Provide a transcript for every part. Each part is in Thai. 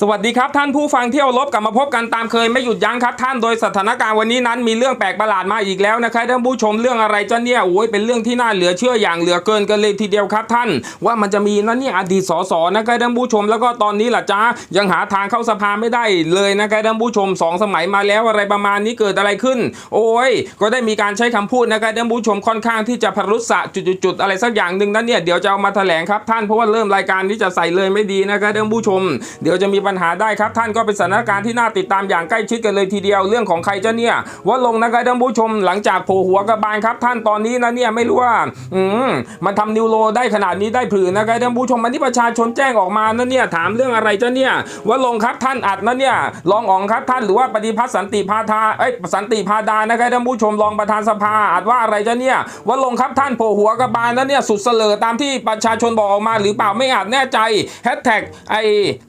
สวัสดีครับท่านผู้ฟังเที่เคารพกลับมาพบกันตามเคยไม่หยุดยั้งครับท่านโดยสถานการณ์วันนี้นั้นมีเรื่องแปลกประหลาดมาอีกแล้วนะครับท่านผู้ชมเรื่องอะไรจ้ะเนี่ยโอ้ยเป็นเรื่องที่น่าเหลือเชื่ออย่างเหลือเกินกันเลยทีเดียวครับท่าน ว่ามันจะมีนั่นเนี่ยอดีตสสนะครับท่านผู้ชมแล้วก็ตอนนี้ล่ะจ้ายังหาทางเข้าสภาไม่ได้เลยนะครับท่านผู้ชมสองสมัยมาแล้วอะไรประมาณนี้เกิดอะไรขึ้น โอ้ยก็ได้มีการใช้คำพูดนะครับท่านผู้ชมค่อนข้างที่จะพรุษะจุดๆอะไรสักอย่างหนึ่งนั้นเนี่ยเดี๋ยวจะเอามาแถลงครับท่านเพราะว่าเริ่มรายการที่จะใส่เลยไม่ดีนะครับท่านผู้ชม เดี๋ยวจะมีปัญหาได้ครับ ท่านก็เป็นสถานการณ์ที่น่าติดตามอย่างใกล้ชิดกันเลยทีเดียวเรื่องของใครเจ้าเนี่ยว่าลงนะครับท่านผู้ชมหลังจากโผล่หัวกระบาลครับ ท่านตอนนี้นะเนี่ยไม่รู้ว่าอืมมันทำนิวโรได้ขนาดนี้ได้ผืนนะครับท่านผู้ชมมันที่ประชาชนแจ้งออกมานะเนี่ยถามเรื่องอะไรเจ้าเนี่ยว่าลงครับท่านอัดนะเนี่ยรองอ๋องครับท่านหรือว่าปฏิพัฒน์สันติพาธาเอ้ยสันติพาดานะครับท่านผู้ชมรองประธานสภาอัดว่าอะไรเจ้าเนี่ยว่าลงครับท่านโผล่หัวกระบาลนะเนี่ยสุดเสลอตามที่ประชาชนบอกออกมาหรือเปล่าไม่อาจแน่ใจแฮชแท็กไอ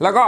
แล้วก็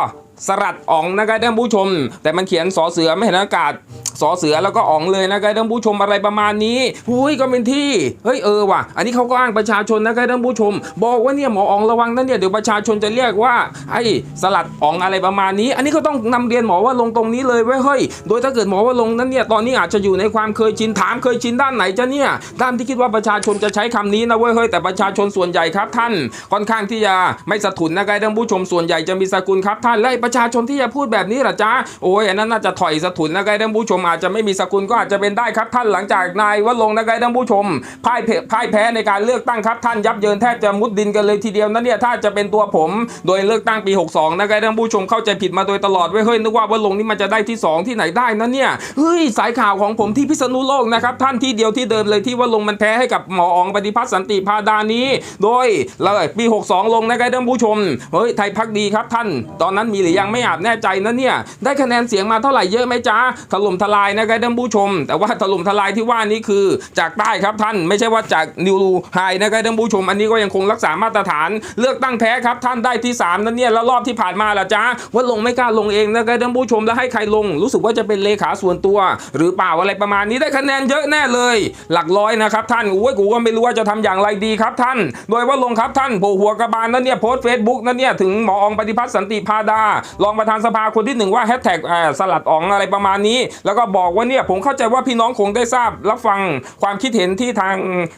สลัดอ๋องนะครับท่านผู้ชม แต่มันเขียนสอเสือไม่เห็นอากาศสอเสือแล้วก็อ๋องเลยนะครับท่านผู้ชมอะไรประมาณนี้หุยก็เป็นที่เฮ้ยเออว่ะ อันนี้เขาก็อ้างประชาชนนะครับท่านผู้ชม บอกว่าเนี่ยหมออ๋องระวังนั่นเนี่ยเดี๋ยวประชาชนจะเรียกว่าไอ้สลัดอ๋องอะไรประมาณนี้ อันนี้ก็ต้องนำเรียนหมอว่าลงตรงนี้เลยไว้ยเฮ้ยโดยถ้าเกิดหมอว่าลงนั้นเนี่ยตอนนี้อาจจะอยู่ในความเคยชินถามเคยชินด้านไหนจะเนี่ยด้านที่คิดว่าประชาชนจะใช้คำนี้นะเว้ยเฮ้ยแต่ประชาชนส่วนใหญ่ครับท่าน ค่อนข้างที่จะไม่สะทุนนะครับท่านผู้ชมส่วนใหญ่จะมีสกุลครับท่านและประชาชนที่จะพูดแบบนี้หรอจ๊ะโอ้ยอันนั้นน่าจะถอยสะทุนนะครับท่านผู้ชมอาจจะไม่มีสกุลก็อาจจะเป็นได้ครับท่านหลังจากนายวลงนะครับท่านผู้ชมพ่ายแพ้พ่ายแพ้ในการเลือกตั้งครับท่านยับเยินแทบจะมุดดินกันเลยทีเดียวนะเนี่ยถ้าจะเป็นตัวผม โดยเลือกตั้งปี 62นะครับท่านผู้ชมเข้าใจผิดมาโดยตลอดเว้เฮ้ยนึกว่าวลงนี่มันจะได้ที่สองที่ไหนได้นะเนี่ยเฮ้ยสายข่าวของผมที่พิษณุโลกนะครับท่านที่เดียวที่เดิมเลยที่ว่าลงมันแพ้ให้กับหมออ๋องปฏิพัฒน์สันติพาดานี้ โดยเลยปี 62 ลงนะครับท่านผู้ชมเฮ้ยไทยพักดีครับท่าน ตอนนั้นมีหรือยังไม่อาจแน่ใจนะเนี่ย ได้คะแนนเสียงมาเท่าไหร่เยอะไหมจ๊ะถล่มทลายนะครับท่านผู้ชม แต่ว่าถล่มทลายที่ว่านี้คือจากใต้ครับท่านไม่ใช่ว่าจากนิวไฮนะครับท่านผู้ชม อันนี้ก็ยังคงรักษามาตรฐาน เลือกตั้งแพ้ครับท่านได้ที่3นั่นเนี่ยแล้วรอบที่ผ่านมาล่ะจ๊ะว่าลงไม่กล้าลงเองนะครับท่านผู้ชมแล้วให้ใครลง รู้สึกว่าจะเป็นเลขาส่วนตัว หรือเปล่าอะไรประมาณนี้ได้คะแนนเยอะแน่เลย หลักร้อยนะครับท่านโอ้ยกูก็ไม่รู้ว่าจะทำอย่างไรดีครับท่าน โดยว่าลงครับท่านโผหัวกระบาลนั่นเนี่ยโพสต์เฟซบุ๊กนั่นเนี่ยถึงหมอองปฏิพัฒน์สันติพาดารองประธานสภาคนที่หนึ่งว่าแฮชแท็กสลัดอ๋องอะไรประมาณนี้ แล้วก็บอกว่าเนี่ยผมเข้าใจว่าพี่น้องคงได้ทราบรับฟังความคิดเห็นที่ทาง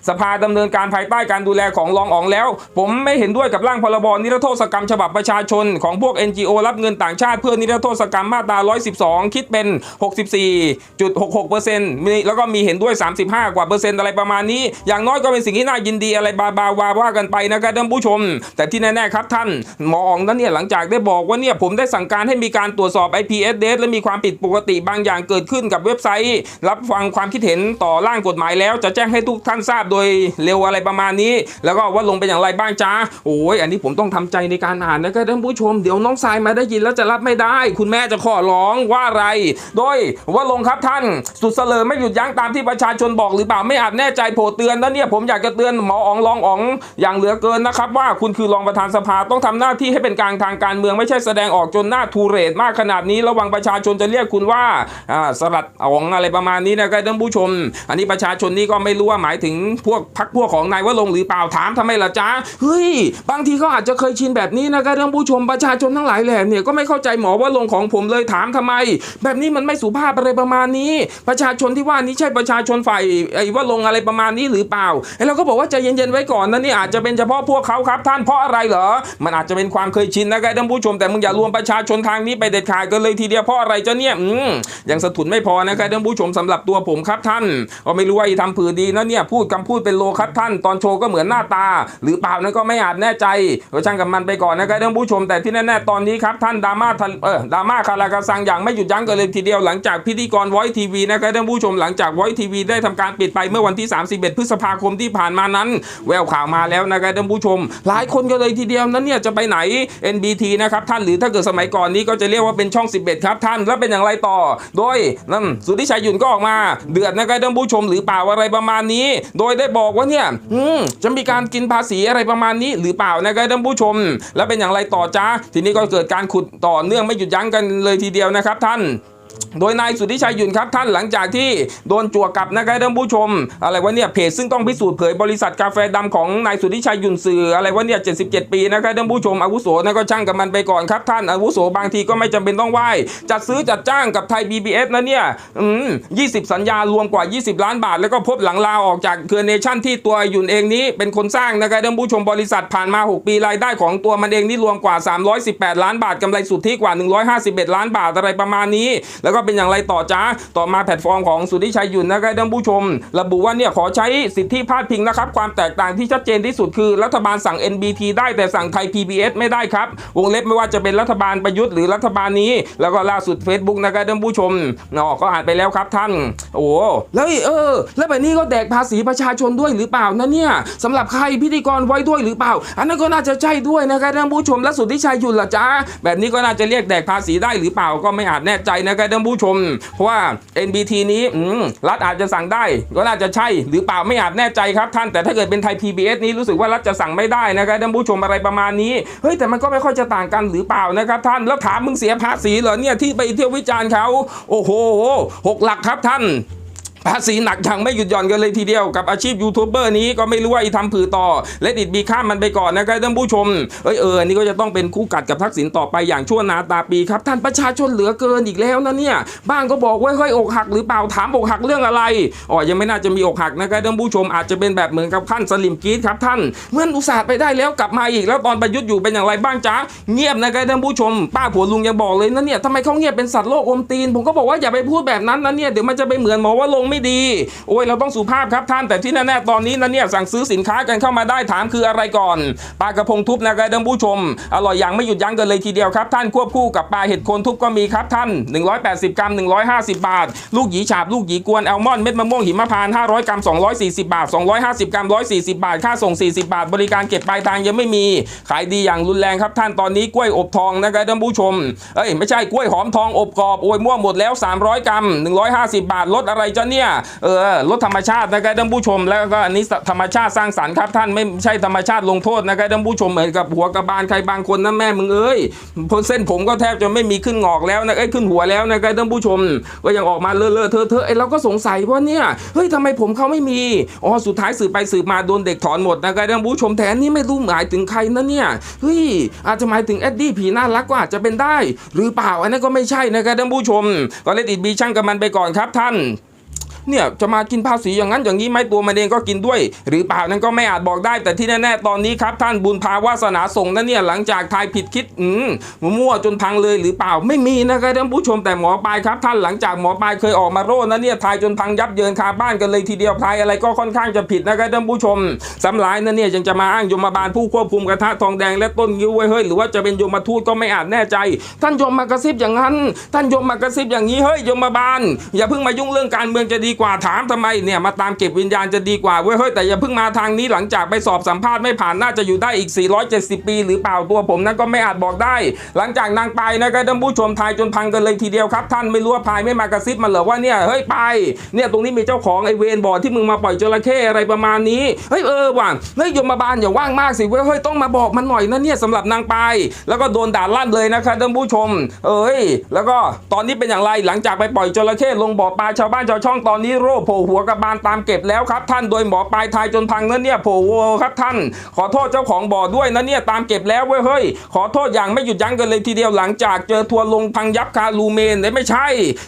สภาดำเนินการภายใต้การดูแลของรองอ๋องแล้ว ผมไม่เห็นด้วยกับร่างพรบนิรโทษกรรม ฉบับประชาชนของพวก NGO รับเงินต่างชาติเพื่อนิรโทษกรรมมาตรา 112 คิดเป็น 64.66%แล้วก็มีเห็นด้วย 35 กว่าเปอร์เซ็นต์อะไรประมาณนี้ อย่างน้อยก็เป็นสิ่งที่น่ายินดีอะไรบาบาวาว่ากันไปนะครับท่านผู้ชม แต่ที่แน่ๆครับท่านหมออ๋องนั้นเนี่ยหลังจากได้บอกว่าเนี่ยผมได้สั่งการให้มีการตรวจสอบ IP address และมีความผิดปกติบางอย่างเกิดขึ้นกับเว็บไซต์ รับฟังความคิดเห็นต่อร่างกฎหมายแล้ว จะแจ้งให้ทุกท่านทราบโดยเร็วอะไรประมาณนี้ แล้วก็ว่าลงเป็นอย่างไรบ้างจ้าโอ้ยอันนี้ผมต้องทำใจในการอ่านนะครับท่านผู้ชมเดี๋ยวน้องทรายมาได้ยินแล้วจะรับไม่ได้ คุณแม่จะขอร้องว่าอะไร โดยว่าลงครับท่านสุดเสลอไม่หยุดยั้งตามที่ประชาชนบอกหรือเปล่าไม่อาจแน่ใจโผล่เตือนนะเนี่ยผมอยากจะเตือนหมออ๋องรองอ๋องอย่างเหลือเกินนะครับว่าคุณคือรองประธานสภาต้องทำหน้าที่ให้เป็นกลางทางการเมืองไม่ใช่แสดงออกจนหน้าทูเรศมากขนาดนี้ระวังประชาชนจะเรียกคุณว่าสลัดอ๋องอะไรประมาณนี้นะครับท่านผู้ชม อันนี้ประชาชนนี่ก็ไม่รู้ว่าหมายถึงพวกพักพวกของนายวะลงหรือเปล่าถามทำไมล่ะจ๊ะเฮ้ยบางทีเขาอาจจะเคยชินแบบนี้นะครับท่านผู้ชมประชาชนทั้งหลายแหล่เนี่ยก็ไม่เข้าใจหมอว่าลงของผมเลยถามทำไม แบบนี้มันไม่สุภาพอะไรประมาณนี้ ประชาชนที่ว่านี้ใช่ประชาชนฝ่ายไอ้ว่าลงอะไรประมาณนี้หรือเปล่าไอ้เราก็บอกว่าใจเย็นๆไว้ก่อนนะนี่อาจจะเป็นเฉพาะพวกเขาครับท่านเพราะอะไรเหรอมันอาจจะเป็นความเคยชินนะครับท่านผู้ชมแต่มึงอย่ารวมประชาชนทางนี้ไปเด็ดขาดกันเลยทีเดียวเพราะอะไรเจะเนี่ยอืมยังสะทุนไม่พอนะครับท่านผู้ชมสำหรับตัวผมครับท่านก็ไม่รู้ว่าอีทำผือดีนะเนี่ยพูดคำพูดเป็นโลครับท่าน ตอนโชว์ก็เหมือนหน้าตา หรือเปล่านั้นก็ไม่อาจแน่ใจก็ช่างกับมันไปก่อนนะครับท่านผู้ชมแต่ที่แน่ๆตอนนี้ครับท่านดราม่าเออดราม่าคาราคาซังอย่างไม่หยุดยั้งกันเลยทีเดียวหลังจากพิธีกรไวทีวีนะครับท่านผู้ชมหลังจากไวทีวีได้ทำการปิดไปเมื่อวันที่ 31 พฤษภาคมที่ผ่านมานั้น แววข่าวมาแล้วนะครับท่านผู้ชม หลายคนก็เลยทีเดียวนั้นเนี่ยจะไปไหน NBT นะครับท่านหรือถ้าเกิดสมัยก่อนนี้ก็จะเรียกว่าเป็นช่อง 11 ครับท่าน แล้วเป็นอย่างไรต่อ โดยนั่นสุทธิชัยหยุ่นก็ออกมา เดือดนะครับท่านผู้ชมหรือเปล่าอะไรประมาณนี้ โดยได้บอกว่าเนี่ยอืมจะมีการกินภาษีอะไรประมาณนี้หรือเปล่านะครับท่านผู้ชม แล้วเป็นอย่างไรต่อจ้าทีนี้ก็เกิดการขุดต่อเนื่องไม่หยุดยั้งกันเลยทีเดียวนะครับท่าน โดยนายสุทธิชัยหยุนครับท่านหลังจากที่โดนจั่วกลับนะครับท่านผู้ชม อะไรวะเนี่ยเพจซึ่งต้องพิสูจน์เผยบริษัทกาแฟดำของนายสุทธิชัยหยุ่นสื่ออะไรวะเนี่ย77 ปีนะครับท่านผู้ชมอาวุโสนะก็ช่างกับมันไปก่อนครับท่านอาวุโสบางทีก็ไม่จำเป็นต้องไหว้จัดซื้อจัดจ้างกับไทย BBS นะเนี่ยอืม20 สัญญารวมกว่า 20 ล้านบาท แล้วก็พบหลังลาออกจากเครือเนชั่นที่ตัวหยุนเองนี้เป็นคนสร้างนะครับท่านผู้ชมบริษัทผ่านมา 6 ปีรายได้ของตัวมันเองนี่รวมกว่า 318 ล้านบาทกำไรสุทธิกว่า 151 ล้านบาทอะไรประมาณนี้แล้วก็เป็นอย่างไรต่อจ้าต่อมาแพลตฟอร์มของสุทธิชัยยุนนะครับท่านผู้ชม ระบุว่าเนี่ยขอใช้สิทธิพาดพิงนะครับ ความแตกต่างที่ชัดเจนที่สุดคือ รัฐบาลสั่ง NBT ได้แต่สั่งไทย PBS ไม่ได้ครับ วงเล็บไม่ว่าจะเป็นรัฐบาลประยุทธ์หรือรัฐบาลนี้ แล้วก็ล่าสุด Facebook นะครับท่านผู้ชมเนาะก็อ่านไปแล้วครับท่าน โอ้แล้วเออ แล้วแบบนี้ก็แดกภาษีประชาชนด้วยหรือเปล่านะเนี่ยสำหรับใครพิธีกรไว้ด้วยหรือเปล่า อันนั้นก็น่าจะใช่ด้วยนะครับท่านผู้ชมและสุทธิชัยยุนล่ะจ้าแบบนี้ก็น่าจะเรียกแดกภาษีได้หรือเปล่าก็ไม่อาจแน่ใจนะครับท่านผู้ชม เพราะว่า NBT นี้รัฐอาจจะสั่งได้ ก็น่าจะใช่ หรือเปล่าไม่อาจแน่ใจครับท่านแต่ถ้าเกิดเป็นไทย PBS นี้รู้สึกว่ารัฐจะสั่งไม่ได้นะครับท่านผู้ชมอะไรประมาณนี้เฮ้ยแต่มันก็ไม่ค่อยจะต่างกันหรือเปล่านะครับท่านแล้วถามมึงเสียภาษีเหรอเนี่ยที่ไปเที่ยววิจารณ์เขาโอ้โหหกหลักครับท่าน ภาษีหนักอย่างไม่หยุดหย่อนกันเลยทีเดียวกับอาชีพยูทูบเบอร์นี้ก็ไม่รู้ว่าอีทำผือต่อและดิดมีข้ามมันไปก่อนนะครับท่านผู้ชมเอ้ยเออนี่ก็จะต้องเป็นคู่กัดกับทักษิณต่อไปอย่างชั่วนาตาปีครับ ท่านประชาชนเหลือเกินอีกแล้วนะเนี่ยบ้างก็บอกว่าเฮ้ยอกหักหรือเปล่าถามอกหักเรื่องอะไรอ๋อยังไม่น่าจะมีอกหักนะครับท่านผู้ชมอาจจะเป็นแบบเหมือนกับขั้นสลิมกีดครับท่านเมื่ออุตส่าห์ไปได้แล้วกลับมาอีกแล้วตอนประยุทธ์อยู่เป็นอย่างไรบ้างจ๊ะเงียบนะครับท่านผู้ชม ป้าผัวลุงยังบอกเลยนะเนี่ยทำไมเขาเงียบเป็นสัตว์โลกอมตีน ผมก็บอกว่าอย่าไปพูดแบบนั้นนะเนี่ยเดี๋ยวมันจะไปเหมือนหมอว่าลงไม่ดี โอ้ยเราต้องสุภาพครับท่านแต่ที่แน่ๆตอนนี้นะเนี่ยสั่งซื้อสินค้ากันเข้ามาได้ถามคืออะไรก่อนปลากระพงทุบนะครับท่านผู้ชม อร่อยอย่างไม่หยุดยั้งกันเลยทีเดียวครับ ท่านควบคู่กับปลาเห็ดโคนทุบก็มีครับท่าน 180 กรัม 150 บาท ลูกหยีฉาบลูกหยีกวนแอลมอนด์เม็ดมะม่วงหิมพานต์500 กรัม 240 บาท 250 กรัม 140 บาท ค่าส่ง 40 บาท บริการเก็บปลายทางยังไม่มี ขายดีอย่างรุนแรงครับท่านตอนนี้กล้วยอบทองนะครับท่านผู้ชมเอ้ยไม่ใช่กล้วยหอมทองอบกรอบโอ้ยม่วงหมดแล้ว 300 กรัม 150 บาทลดอะไรจ้ะเนี่ยเออลดธรรมชาตินะครับท่านผู้ชม แล้วก็อันนี้ธรรมชาติสร้างสรรค์ครับท่านไม่ใช่ธรรมชาติลงโทษนะครับท่านผู้ชมเหมือนกับหัวกระบาลใครบางคนนะแม่มึงเอ้ยพเส้นผมก็แทบจะไม่มีขึ้นงอกแล้วนะเอ้ยขึ้นหัวแล้วนะครับท่านผู้ชม ก็ยังออกมาเลอะๆเทอะเทอะไอ้เราก็สงสัยว่าเนี่ยเฮ้ยทำไมผมเขาไม่มีอ๋อสุดท้ายสืบไปสืบมาโดนเด็กถอนหมดนะครับท่านผู้ชมแทนนี่ไม่รู้หมายถึงใครนะเนี่ยเฮ้ยอาจจะหมายถึงแอดดี้ผีน่ารักก็อาจจะเป็นได้ หรือเปล่าอันนั้นก็ไม่ใช่นะครับท่านผู้ชม ก็เล่นอิดบีช่างกับมันไปก่อนครับท่าน เนี่ยจะมากินภาษีอย่างนั้นอย่างนี้ไหมตัวมันเองก็กินด้วย หรือเปล่านั้นก็ไม่อาจบอกได้ แต่ที่แน่ๆตอนนี้ครับท่านบุญภาวาสนาส่งนั่นเนี่ยหลังจากทายผิดคิดอืมมั่วจนพังเลยหรือเปล่าไม่มีนะครับท่านผู้ชมแต่หมอปลายครับ ท่านหลังจากหมอปลายเคยออกมาโร่นั่นเนี่ยทายจนพังยับเยินคาบ้านกันเลยทีเดียวทายอะไรก็ค่อนข้างจะผิดนะครับท่านผู้ชมสำหรับนั่นเนี่ยยังจะมาอ้างยมบาลผู้ควบคุมกระทะทองแดงและต้นยิ้วไว้เฮ้ยหรือว่าจะเป็นยมทูตก็ไม่อาจแน่ใจ ท่านยมมากระซิบอย่างนั้น ท่านยมมากระซิบอย่างนี้เฮ้ยยมบาลอย่าเพิ่งมายุ่งเรื่องการเมืองจะดีกว่าถามทำไมเนี่ยมาตามเก็บวิญญาณจะดีกว่าเว้ยเฮ้ยแต่อย่าเพิ่งมาทางนี้หลังจากไปสอบสัมภาษณ์ไม่ผ่านน่าจะอยู่ได้อีก 470 ปี หรือเปล่าตัวผมนั้นก็ไม่อาจบอกได้ หลังจากนางไปนะครับท่านผู้ชมทายจนพังกันเลยทีเดียวครับ ท่านไม่รู้ว่าพายไม่มากระซิบมันเหรอว่าเนี่ยเฮ้ยไปเนี่ยตรงนี้มีเจ้าของไอเวนบอที่มึงมาปล่อยจระเข้อะไรประมาณนี้เฮ้ยเออว่ะเฮ้ยยมบาลอย่าว่างมากสิเว้ยเฮ้ยต้องมาบอกมันหน่อยนะเนี่ยสำหรับนางไป แล้วก็โดนด่าลั่นเลยนะครับท่านผู้ชม เอ้ย แล้วก็ตอนนี้เป็นอย่างไรหลังจากไปปล่อยจระเข้ลงบ่อปลาชาวบ้านชาวช่องตอนนี้โรคโผล่หัวกระบาลตามเก็บแล้วครับท่านโดยหมอปลายทายจนพังนั่นเนี่ยโผล่หัวครับท่าน ขอโทษเจ้าของบ่อด้วยนะเนี่ยตามเก็บแล้วเว้ยเฮ้ยขอโทษอย่างไม่หยุดยั้งกันเลยทีเดียวหลังจากเจอทัวร์ลงพังยับคาลูเมนเอ้ยไม่ใช่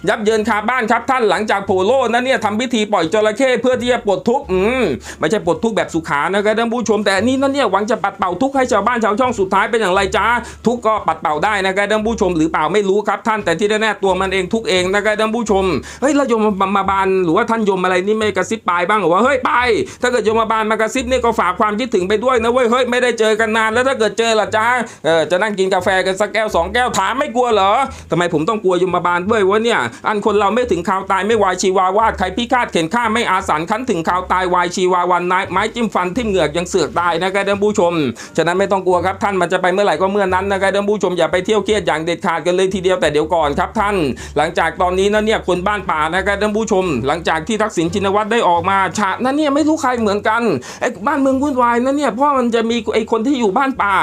ยับเยินคาบ้านครับท่านหลังจากโผล่โลนั่นเนี่ยทำพิธีปล่อยจระเข้เพื่อที่จะปลดทุกข์อืมไม่ใช่ปลดทุกข์แบบสุขานะครับท่านผู้ชมแต่นี่นั่นเนี่ยหวังจะปัดเป่าทุกข์ให้ชาวบ้านชาวช่องสุดท้ายเป็นอย่างไรจ้าทุกข์ก็ปัดเป่าได้นะครับท่านผู้ชมหรือเปล่าไม่รู้ครับท่านแต่ที่แน่ๆตัวมันเองทุกเองนะครับท่านผู้ชมเฮ้ยแล้วโยมมาบานหรือว่าท่านโยมอะไรนี่ไม่กระซิบปลายบ้างหรอว่าเฮ้ยไปถ้าเกิดโยมบาลมากระซิบนี่ก็ฝากความคิดถึงไปด้วยนะเว้ยเฮ้ยไม่ได้เจอกันนานแล้วถ้าเกิดเจอล่ะจ้าเออจะนั่งกินกาแฟกันสักแก้วสองแก้วถามไม่กลัวเหรอทำไมผมต้องกลัวโยมบาลด้วยวะเนี่ยอันคนเราไม่ถึงข่าวตายไม่วายชีวาวาดใครพิฆาตเข็นฆ่าไม่อาสันคันถึงข่าวตายวายชีวาวันนายไม้จิ้มฟันทิ่มเหงือกยังเสือกตายนะครับท่านผู้ชม ฉะนั้นไม่ต้องกลัวครับท่านมันจะไปเมื่อไหร่ก็เมื่อนั้นนะครับท่านผู้ชมอย่าไปเที่ยวเครียดอย่างเด็ดขาดกันเลยทีเดียวแต่เดี๋ยวก่อนครับท่าน หลังจากตอนนี้นะเนี่ยคนบ้านป่านะครับท่านผู้ชมหลังจากที่ทักษิณชินวัตรได้ออกมาฉะนั้นเนี่ยไม่รู้ใครเหมือนกันไอ้บ้านเมืองวุ่นวายนั่นเนี่ยเพราะมันจะมีไอ้คนที่อยู่บ้านป่า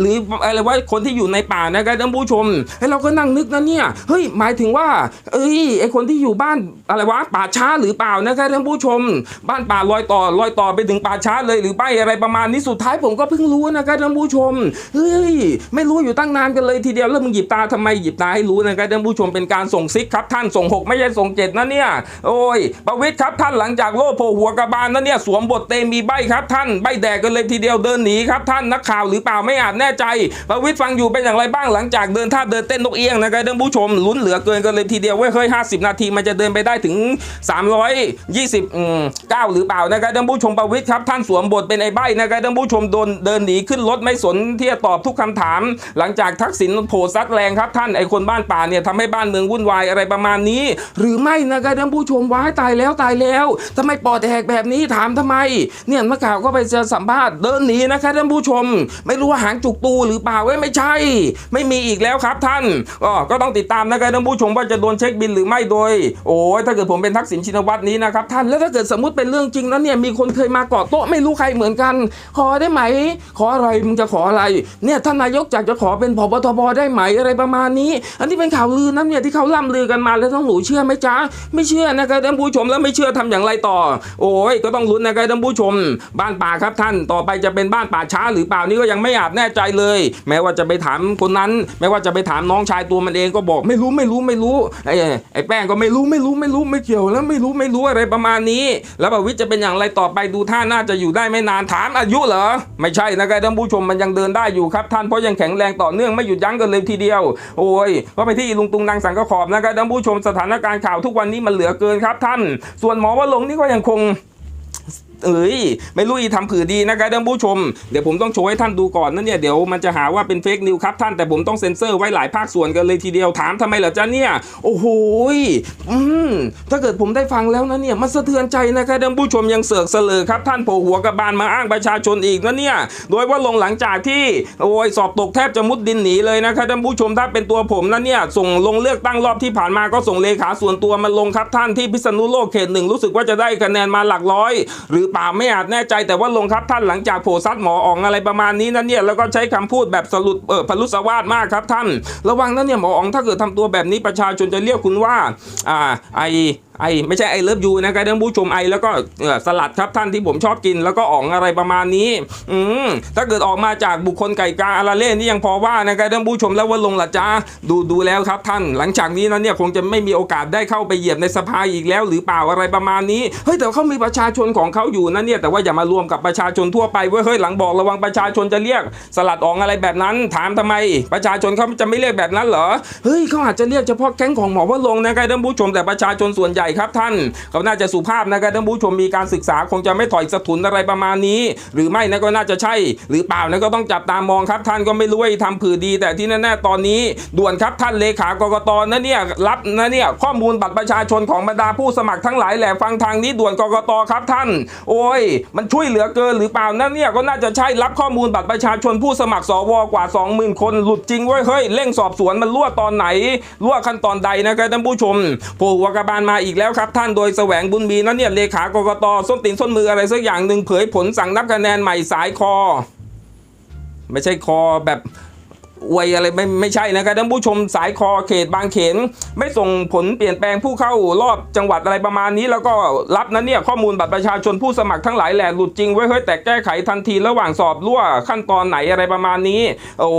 หรืออะไรว่าคนที่อยู่ในป่านะครับท่านผู้ชมไอ้เราก็นั่งนึกนะเนี่ยเฮ้ยหมายถึงว่า เอ้ยไอ้คนที่อยู่บ้านอะไรวะป่าช้าหรือเปล่านะครับท่านผู้ชม บ้านป่าลอยต่อลอยต่อไปถึงป่าช้าเลยหรือไม่อะไรประมาณนี้สุดท้ายผมก็เพิ่งรู้นะครับท่านผู้ชมเฮ้ยไม่รู้อยู่ตั้งนานกันเลยทีเดียวแล้วมึงหยิบตาทำไมหยิบตาให้รู้นะครับท่านผู้ชมเป็นการส่งซิกครับท่านส่งหกไม่ใช่ส่งเจ็ดนะเนี่ยโอ้ย ประวิตรครับท่านหลังจากโล่โผล่หัวกระบาลนะเนี่ยสวมบทเตมีใบครับท่านใบแดกกันเลยทีเดียวเดินหนีครับท่านนักข่าวหรือเปล่าไม่อาจแน่ใจ ประวิตรฟังอยู่เป็นอย่างไรบ้างหลังจากเดินท่าเดินเต้นนกเอี้ยงนะครับท่านผู้ชมลุ้นเหลือเกินกันเลยทีเดียวเว้ยเฮ้ยห้าสิบนาทีมันจะเดินไปได้ถึง 320อืมเก้าหรือเปล่านะครับท่านผู้ชมประวิตรครับท่านสวมบทเป็นไอ้ใบนะครับท่านผู้ชมโดนเดินหนีขึ้นรถไม่สนที่จะตอบทุกคำถาม หลังจากทักษิณโผล่ซัดแรงครับท่านไอ้คนบ้านป่าเนี่ยทำให้บ้านเมืองวุ่นวายอะไรประมาณนี้ หรือไม่นะครับท่านผู้ชมว้ายตายแล้วตายแล้วทำไมปอดแหกแบบนี้ถามทำไม เนี่ยนักข่าวก็ไปจะสัมภาษณ์เดินหนีนะครับท่านผู้ชม ไม่รู้ว่าหางจุกตูหรือเปล่าเว้ยไม่ใช่ ไม่มีอีกแล้วครับท่านก็ก็ต้องติดตามนะครับท่านผู้ชมว่าจะโดนเช็คบินหรือไม่โดย โอ้ยถ้าเกิดผมเป็นทักษิณชินวัตรนี้นะครับท่านแล้วถ้าเกิดสมมติเป็นเรื่องจริงนั้นเนี่ยมีคนเคยมาเกาะโต๊ะไม่รู้ใครเหมือนกัน ขอได้ไหม ขออะไรมึงจะขออะไรเนี่ยท่านนายกอยากจะขอเป็นผบทบได้ไหมอะไรประมาณนี้ อันนี้เป็นข่าวลือนะเนี่ยที่เขาล่ำลือกันมาแล้วต้องหนูเชื่อไหมจ๊ะไม่เชื่อนะครับานผู้ชมแล้วไม่เชื่อทำอย่างไรต่อ โอ้ยก็ต้องลุ้นนะครับท่านผู้ชม บ้านป่าครับท่านต่อไปจะเป็นบ้านป่าช้าหรือเปล่านี่ก็ยังไม่อาจแน่ใจเลย แม้ว่าจะไปถามคนนั้น แม้ว่าจะไปถามน้องชายตัวมันเองก็บอกไม่รู้ไม่รู้ไม่รู้ไอ้ไอ้แป้งก็ไม่รู้ไม่รู้ไม่รู้ไม่เกี่ยวแล้วไม่รู้ไม่รู้อะไรประมาณนี้ แล้วประวิตรจะเป็นอย่างไรต่อไปดูท่าน่าจะอยู่ได้ไม่นานถามอายุเหรอไม่ใช่นะครับท่านผู้ชมมันยังเดินได้อยู่ครับท่านเพราะยังแข็งแรงต่อเนื่องไม่หยุดยั้งกันเลยทีเดียว โอ้ยก็ไปที่ลุงตุงนางสังกะขอบนะครับท่านผู้ชมสถานการณ์ข่าวทุกวันนี้มันเหลือเกินครับท่าน ส่วนหมอว่าลงนี่ก็ยังคง เอ้ยไม่รู้อีทำผือดีนะครับท่านผู้ชม เดี๋ยวผมต้องโชว์ให้ท่านดูก่อนนะเนี่ยเดี๋ยวมันจะหาว่าเป็นเฟกนิวครับท่านแต่ผมต้องเซ็นเซอร์ไว้หลายภาคส่วนกันเลยทีเดียวถามทำไมเหรอจ๊ะเนี่ย โอ้โหอืมถ้าเกิดผมได้ฟังแล้วนะเนี่ยมันสะเทือนใจนะครับท่านผู้ชมยังเสือกเสลอครับท่านโผล่หัวกระบาลมาอ้างประชาชนอีกนะเนี่ยโดยว่าลงหลังจากที่โอ้ยสอบตกแทบจะมุดดินหนีเลยนะครับท่านผู้ชมถ้าเป็นตัวผมนะเนี่ยส่งลงเลือกตั้งรอบที่ผ่านมาก็ส่งเลขาส่วนตัวมาลงครับท่านที่พิษณุโลกเขตหนึ่งรู้สึกว่าจะได้คะแนนมาหลักร้อย หรือเปล่าไม่อาจแน่ใจแต่ว่าลงครับท่านหลังจากโผล่ซัดหมออองอะไรประมาณนี้นะเนี่ยแล้วก็ใช้คำพูดแบบสรุปเออพลุสวาดมากครับท่าน ระวังนะเนี่ยหมออองถ้าเกิดทำตัวแบบนี้ประชาชนจะเรียกคุณว่าอ่าไอไอไม่ใช่ไอเลิฟยูนะครับท่านผู้ชมไอแล้วก็สลัดครับท่านที่ผมชอบกินแล้วก็อ่องอะไรประมาณนี้ อืมถ้าเกิดออกมาจากบุคคลไก่กาอาราเล่นี่ยังพอว่านะครับท่านผู้ชมแล้วว่าลงละจ้าดูดูแล้วครับท่าน หลังจากนี้นะเนี่ยคงจะไม่มีโอกาสได้เข้าไปเหยียบในสภาอีกแล้ว หรือเปล่าอะไรประมาณนี้เฮ้ยแต่เขามีประชาชนของเขาอยู่นะเนี่ยแต่ว่าอย่ามารวมกับประชาชนทั่วไปเว้ยเฮ้ยหลังบอกระวังประชาชนจะเรียก สลัดอ่องอะไรแบบนั้น ถามทำไม ประชาชนเขาจะไม่เรียกแบบนั้นเหรอเฮ้ยเขาอาจจะเรียกเฉพาะแก๊งของหมอว่าลงนะครับท่านผู้ชมแต่ประชาชนส่วนใหญ่ครับท่านเขาน่าจะสุภาพนะครับท่านผู้ชมมีการศึกษาคงจะไม่ถอยสะทุนอะไรประมาณนี้ หรือไม่นะก็น่าจะใช่ หรือเปล่านะก็ต้องจับตามองครับท่านก็ไม่รู้ว่าทำผือดี แต่ที่แน่ๆตอนนี้ด่วนครับท่านเลขากรกตนะเนี่ยรับนะเนี่ยข้อมูลบัตรประชาชนของบรรดาผู้สมัครทั้งหลายแหละฟังทางนี้ด่วนกรกตครับท่าน โอ้ย มันช่วยเหลือเกินหรือเปล่านะเนี่ยก็น่าจะใช่รับข้อมูลบัตรประชาชนผู้สมัครสวกว่า 20,000 คนหลุดจริงเว้ยเฮ้ยเร่งสอบสวนมันรั่วตอนไหนรั่วขั้นตอนใดนะครับท่านผู้ชมโผล่หัวกระบาลมาอีกแล้วครับ ท่านโดยแสวงบุญมีนั่นเนี่ยเลขากกตส้นตีนส้นมืออะไรสักอย่างหนึ่งเผยผลสั่งนับคะแนนใหม่สายคอ ไม่ใช่คอแบบ อวยอะไรไม่ไม่ใช่นะครับท่านผู้ชมสายคอเขตบางเขน ไม่ส่งผลเปลี่ยนแปลงผู้เข้ารอบจังหวัดอะไรประมาณนี้ แล้วก็รับนะเนี่ยข้อมูลบัตรประชาชนผู้สมัครทั้งหลายแหละหลุดจริงไว้เฮ้ยแต่แก้ไขทันทีระหว่างสอบรั่วขั้นตอนไหนอะไรประมาณนี้ โอ้โห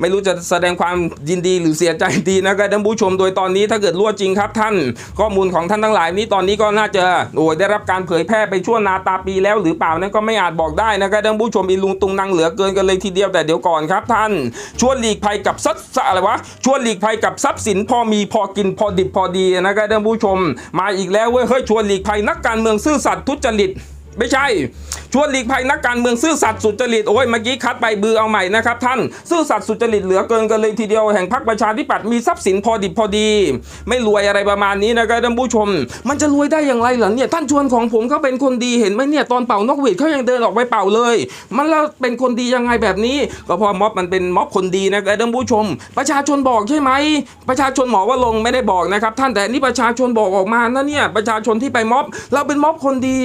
ไม่รู้จะแสดงความยินดีหรือเสียใจดีนะครับท่านผู้ชมโดยตอนนี้ถ้าเกิดรั่วจริงครับท่าน ข้อมูลของท่านทั้งหลายนี้ตอนนี้ก็น่าจะโอ้ได้รับการเผยแพร่ไปชั่วนาตาปีแล้วหรือเปล่านั้นก็ไม่อาจบอกได้นะครับท่านผู้ชมอีลุงตุงนางเหลือเกินกันเลยทีเดียวแต่เดี๋ยวก่อนครับท่านชวนหลีกภัยกับทรัพย์อะไรวะชวนหลีกภัยกับทรัพย์สินพอมีพอกินพอดิบพอดีนะครับท่านผู้ชม มาอีกแล้วเว้ยเฮ้ยชวนหลีกภัยนักการเมืองซื่อสัตย์ทุจริต ไม่ใช่ ชวนหลีกภัยนักการเมืองซื่อสัตย์สุจริตโอ้ยเมื่อกี้คัดไปบือเอาใหม่นะครับท่านซื่อสัตย์สุจริตเหลือเกินกันเลยทีเดียวแห่งพรรคประชาธิปัตย์มีทรัพย์สินพอดิบพอดี ไม่รวยอะไรประมาณนี้นะครับท่านผู้ชม มันจะรวยได้อย่างไรเหรอเนี่ยท่านชวนของผมเขาเป็นคนดีเห็นไหมเนี่ยตอนเป่านกหวีดเขายังเดินออกไปเป่าเลย มันแล้วเป็นคนดียังไงแบบนี้ ก็เพราะม็อบมันเป็นม็อบคนดีนะครับท่านผู้ชม ประชาชนบอกใช่ไหมประชาชนหมอว่าลงไม่ได้บอกนะครับท่านแต่นี่ประชาชนบอกออกมานะเนี่ยประชาชนที่ไปม็อบเราเป็นม็อบคนดี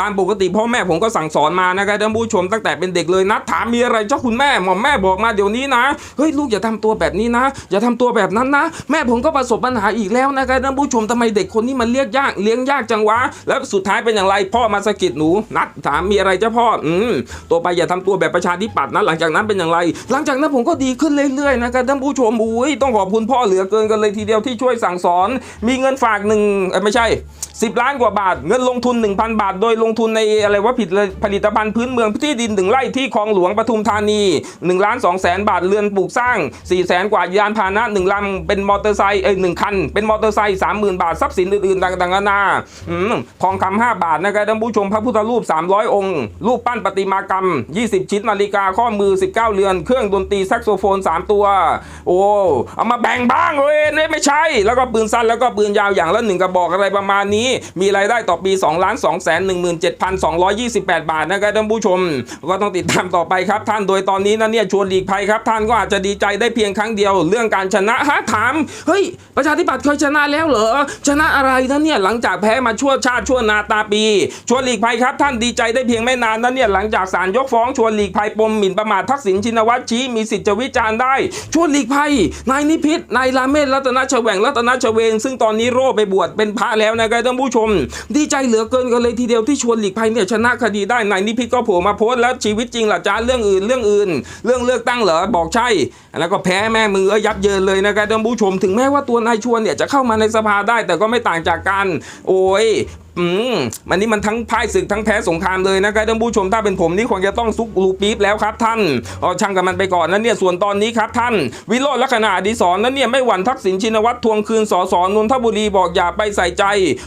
ตามปกติพ่อแม่ผมก็สั่งสอนมานะครับท่านผู้ชมตั้งแต่เป็นเด็กเลยนะถามมีอะไรเจ้าคุณแม่หมอมแม่บอกมาเดี๋ยวนี้นะเฮ้ยลูกอย่าทำตัวแบบนี้นะ อย่าทำตัวแบบนั้นนะ แม่ผมก็ประสบปัญหาอีกแล้วนะครับท่านผู้ชมทำไมเด็กคนนี้มันเรียกยากเลี้ยงยากจังวะ แล้วสุดท้ายเป็นอย่างไรพ่อมาสะกิดหนู นัดถามมีอะไรเจ้าพ่ออืมตัวไปอย่าทำตัวแบบประชาธิปัตย์นะหลังจากนั้นเป็นอย่างไร หลังจากนั้นผมก็ดีขึ้นเรื่อยๆนะครับท่านผู้ชมอุ้ยต้องขอบคุณพ่อเหลือเกินกันเลยทีเดียวที่ช่วยสั่งสอน มีเงินฝากหนึ่งไม่ใช่ 10 ล้านกว่าบาท เงินลงทุน 1,000 บาท โดยลงทุนในอะไรเลว่าผิดผลิตภัณฑ์พื้นเมืองที่ดินถึงไร่ที่คลองหลวงปทุมธานี1นึ่งล้านสองแสนบาทเรือนปลูกสร้าง4ี่แสนกว่ายานพาหนะหนึ่งลำเป็นมอเตอร์ไซค์เอ้ยหนึ่งคัน เป็นมอเตอร์ไซค์สามหมื่นบาททรัพย์สินอื่นๆต่างๆนานาทองคำห้าบาทนะครับท่านผู้ชมพระพุทธรูป 300 องค์ รูปปั้นปฏิมากรรม 20 ชิ้นนาฬิกาข้อมือ 19 เรือน เครื่องดนตรีแซกโซโฟน 3 ตัว โอ้เอามาแบ่งบ้างเลยนี่ไม่ใช่ แล้วก็ปืนสั้นแล้วก็ปืนยาวอย่างละหนึ่งกระบอกอะไรประมาณนี้ มีรายได้ต่อปี2ล้าน2 1 7 2 228 บาทนะครับท่านผู้ชม ก็ต้องติดตามต่อไปครับท่านโดยตอนนี้นะเนี่ยชวนหลีกภัยครับ ท่านก็อาจจะดีใจได้เพียงครั้งเดียว เรื่องการชนะฮะถามเฮ้ยประชาธิปัตย์เคยชนะแล้วเหรอชนะอะไรนะเนี่ยหลังจากแพ้มาชั่วชาติชั่วนาตาปีชวนหลีกภัยครับท่านดีใจได้เพียงไม่นานนะเนี่ยหลังจากศาลยกฟ้องชวนหลีกภัยปมหมิ่นประมาททักษิณชินวัตรชี้มีสิทธิ์จะวิจารณ์ได้ชวนหลีกภัยนายนิพิษนายลาเมศรัตนชเวงรัตนชเวงซึ่งตอนนี้โร่ไปบวชเป็นพระแล้วนะครับท่านผู้ชม ดีใจเหลือเกินกันเลยทีเดียวที่ชวนหลีกภัยเนี่ยชนะคดีได้นายนิพิษก็โผล่มาโพสต์แล้วชีวิตจริงล่ะจ้าเรื่องอื่นเรื่องอื่น เรื่องเลือกตั้งเหรอบอกใช่ แล้วก็แพ้แม่มือยับเยินเลยนะครับท่านผู้ชมถึงแม้ว่าตัวนายชวนเนี่ยจะเข้ามาในสภาได้แต่ก็ไม่ต่างจากกัน โอ้ย อืมมันนี่มันทั้งพ่ายศึกทั้งแพ้สงครามเลยนะครับท่านผู้ชมถ้าเป็นผมนี่คงจะต้องซุกลูปี๊บแล้วครับท่านเอช่างกับมันไปก่อนนะเนี่ยส่วนตอนนี้ครับท่าน วิโรจน์ลักษณะอดีศรนั้นเนี่ยไม่หวั่นทักษิณชินวัตรทวงคืนสสนนทบุรีบอกอย่าไปใส่ใจ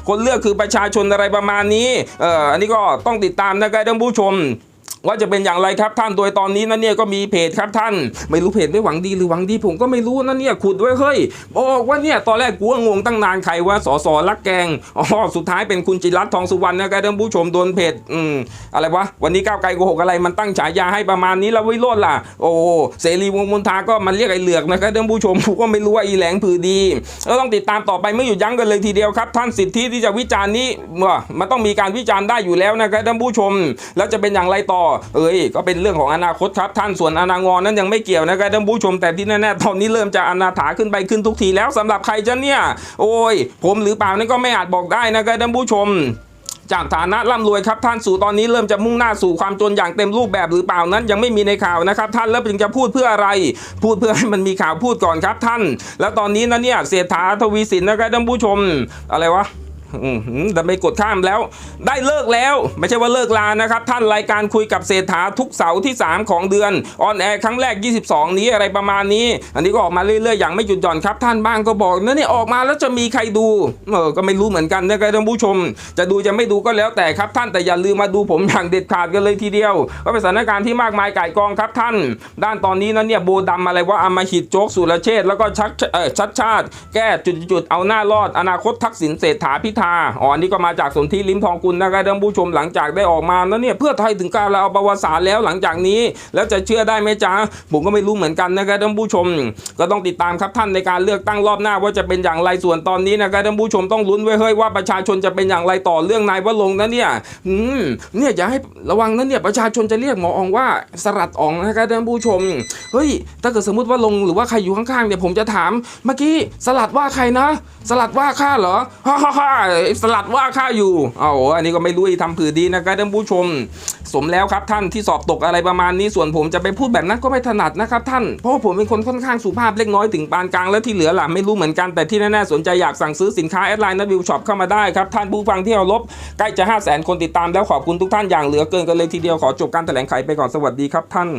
คนเลือกคือประชาชนอะไรประมาณนี้เอ่ออันนี้ก็ต้องติดตามนะครับท่านผู้ชม ว่าจะเป็นอย่างไรครับท่านโดยตอนนี้นะเนี่ยก็มีเพจครับท่าน ไม่รู้เพจไม่หวังดีหรือหวังดีผมก็ไม่รู้นะเนี่ยขุดไว้เฮ้ยบอกว่าเนี่ยตอนแรกกูงงตั้งนานใครว่าสสลักแกงอ๋อสุดท้ายเป็นคุณจิรัตน์ทองสุวรรณนะครับท่านผู้ชมโดนเพจอืมอะไรวะวันนี้ก้าวไกลโกหกอะไรมันตั้งฉายาให้ประมาณนี้แล้ววิโรจน์ล่ะ โอ้เสรีวงมนทาก็มันเรียกไอ้เหลือกนะครับท่านผู้ชมผมก็ไม่รู้ว่าอีแหลงผือดีก็ต้องติดตามต่อไปไม่หยุดยั้งกันเลยทีเดียวครับ ท่านสิทธิที่จะวิจารณ์นี้ว่ามันต้องมีการวิจารณ์ได้อยู่แล้วนะครับท่านผู้ชม แล้วจะเป็นอย่างไรต่อเอ้ยก็เป็นเรื่องของอนาคตครับท่านส่วนอนางอนั้นยังไม่เกี่ยวนะครับท่านผู้ชมแต่ที่แน่ๆตอนนี้เริ่มจะอนาถาขึ้นไปขึ้นทุกทีแล้วสำหรับใครจะเนี่ย โอ้ย ผมหรือเปล่านั่นก็ไม่อาจบอกได้นะครับท่านผู้ชมจากฐานะร่ำรวยครับท่านสู่ตอนนี้เริ่มจะมุ่งหน้าสู่ความจนอย่างเต็มรูปแบบหรือเปล่านั้นยังไม่มีในข่าวนะครับท่านแล้วจึงจะพูดเพื่ออะไร พูดเพื่อให้มันมีข่าวพูดก่อนครับท่าน แล้วตอนนี้นะเนี่ยเศรษฐาทวีสินนะครับท่านผู้ชม อะไรวะ แต่ไม่กดข้ามแล้ว ได้เลิกแล้ว ไม่ใช่ว่าเลิกลานะครับ ท่านรายการคุยกับเศรษฐาทุกเสาร์ที่ 3 ของเดือนออนแอร์ครั้งแรก 22 นี้อะไรประมาณนี้ อันนี้ก็ออกมาเรื่อยๆอย่างไม่หยุดหย่อนครับ ท่านบ้างก็บอกนั่นนี่ออกมาแล้วจะมีใครดูเออก็ไม่รู้เหมือนกันนะครับท่านผู้ชม จะดูจะไม่ดูก็แล้วแต่ครับ ท่านแต่อย่าลืมมาดูผมอย่างเด็ดขาดกันเลยทีเดียว ก็เป็นสถานการณ์ที่มากมายก่ายกองครับท่าน ด้านตอนนี้นะเนี่ยโบดำอะไรว่าอามาหิดโจ๊กสุรเชษแล้วก็ชักเออชัดชาติ แก้จุดๆเอาหน้ารอด อนาคตทักษิณเศรษฐาพิธาอ๋ออันนี้ก็มาจากสนธิลิ้มทองกุลนะครับท่านผู้ชมหลังจากได้ออกมาแล้วเนี่ยเพื่อไทยถึงการเราเอาประวัติศาสตร์แล้วหลังจากนี้ แล้วจะเชื่อได้ไหมจ๊ะผมก็ไม่รู้เหมือนกันนะครับท่านผู้ชม ก็ต้องติดตามครับท่านในการเลือกตั้งรอบหน้าว่าจะเป็นอย่างไรส่วนตอนนี้นะครับท่านผู้ชมต้องลุ้นไว้เฮ้ยว่าประชาชนจะเป็นอย่างไรต่อเรื่องนายวรงนะเนี่ยอืมเนี่ยอย่าให้ระวังนะเนี่ยประชาชนจะเรียกหมออองว่าสลัดอองนะครับท่านผู้ชมเฮ้ยถ้าเกิดสมมติว่าลงหรือว่าใครอยู่ข้างๆเนี่ยผมจะถามเมื่อกี้สลัดว่าใครนะ สลัดว่าข้าเหรอฮ่าฮ่าฮ่าสลัดว่าข้าอยู่เอาอันนี้ก็ไม่รู้อีทำผือดีนะครับท่านผู้ชม สมแล้วครับท่านที่สอบตกอะไรประมาณนี้ส่วนผมจะไปพูดแบบนั้นก็ไม่ถนัดนะครับท่านเพราะผมเป็นคนค่อนข้างสุภาพเล็กน้อยถึงปานกลางและที่เหลือล่ะไม่รู้เหมือนกันแต่ที่แน่ๆสนใจอยากสั่งซื้อสินค้าแอดไลน์นัวิวช็อปเข้ามาได้ครับท่านผู้ฟังที่เอารบใกล้จะ 5 0 0 0 0 0 คนติดตามแล้วขอบคุณทุกท่านอย่างเหลือเกินกันเลยทีเดียวขอจบการแถลงไขไปก่อนสวัสดีครับท่าน